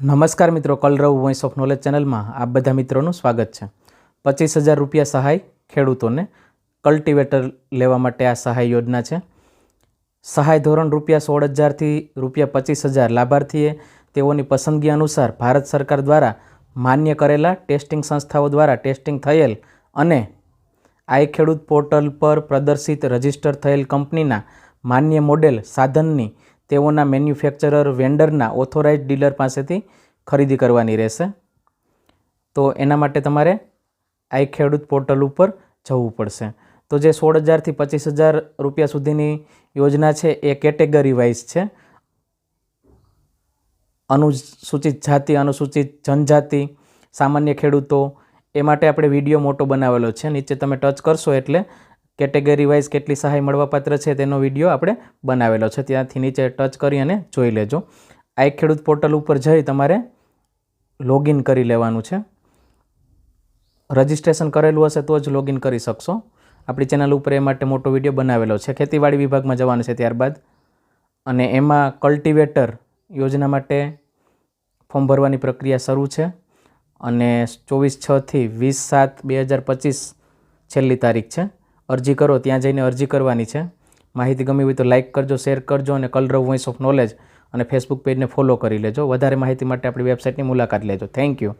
નમસ્કાર મિત્રો, કલરવ voice of knowledge ચેનલમાં આપ બધા મિત્રોનું સ્વાગત છે. પચીસ હજાર રૂપિયા સહાય ખેડૂતોને કલ્ટિવેટર લેવા માટે આ સહાય યોજના છે. સહાય ધોરણ રૂપિયા સોળ હજારથી રૂપિયા પચીસ હજાર લાભાર્થીએ તેઓની પસંદગી અનુસાર ભારત સરકાર દ્વારા માન્ય કરેલા ટેસ્ટિંગ સંસ્થાઓ દ્વારા ટેસ્ટિંગ થયેલ અને આઈ ખેડૂત પોર્ટલ પર પ્રદર્શિત રજિસ્ટર થયેલ કંપનીના માન્ય મોડેલ સાધનની તેઓના મેન્યુફેક્ચરર, વેન્ડરના ઓથોરાઇઝ ડીલર પાસેથી ખરીદી કરવાની રહેશે. તો એના માટે તમારે આઈ ખેડૂત પોર્ટલ ઉપર જવું પડશે. તો જે સોળ હજારથી પચીસ હજાર રૂપિયા સુધીની યોજના છે, એ કેટેગરી વાઇઝ છે. અનુસૂચિત જાતિ, અનુસૂચિત જનજાતિ, સામાન્ય ખેડૂતો, એ માટે આપણે વીડિયો મોટો બનાવેલો છે. નીચે તમે ટચ કરશો એટલે કેટેગરી વાઇઝ કેટલી સહાય મળવાપાત્ર છે તેનો વીડિયો આપણે બનાવેલો છે. ત્યાંથી નીચે ટચ કરી અને જોઈ લેજો. આ ખેડૂત પોર્ટલ ઉપર જઈ તમારે લોગિન કરી લેવાનું છે. રજિસ્ટ્રેશન કરેલું હશે તો જ લોગિન કરી શકશો. આપણી ચેનલ ઉપર એ માટે મોટો વીડિયો બનાવેલો છે. ખેતીવાડી વિભાગમાં જવાનું છે ત્યારબાદ. અને એમાં કલ્ટિવેટર યોજના માટે ફોર્મ ભરવાની પ્રક્રિયા શરૂ છે. અને ચોવીસ છથી વીસ સાત બે હજાર પચીસ છેલ્લી તારીખ છે. અરજી કરો, ત્યાં જઈને અરજી કરવાની છે. માહિતી ગમી હોય તો લાઇક કરજો શેર કરજો અને કલરવ વોઇસ ઓફ નોલેજ અને ફેસબુક પેજને ફોલો કરી લેજો. વધારે માહિતી માટે આપણી વેબસાઇટની મુલાકાત લેજો. Thank you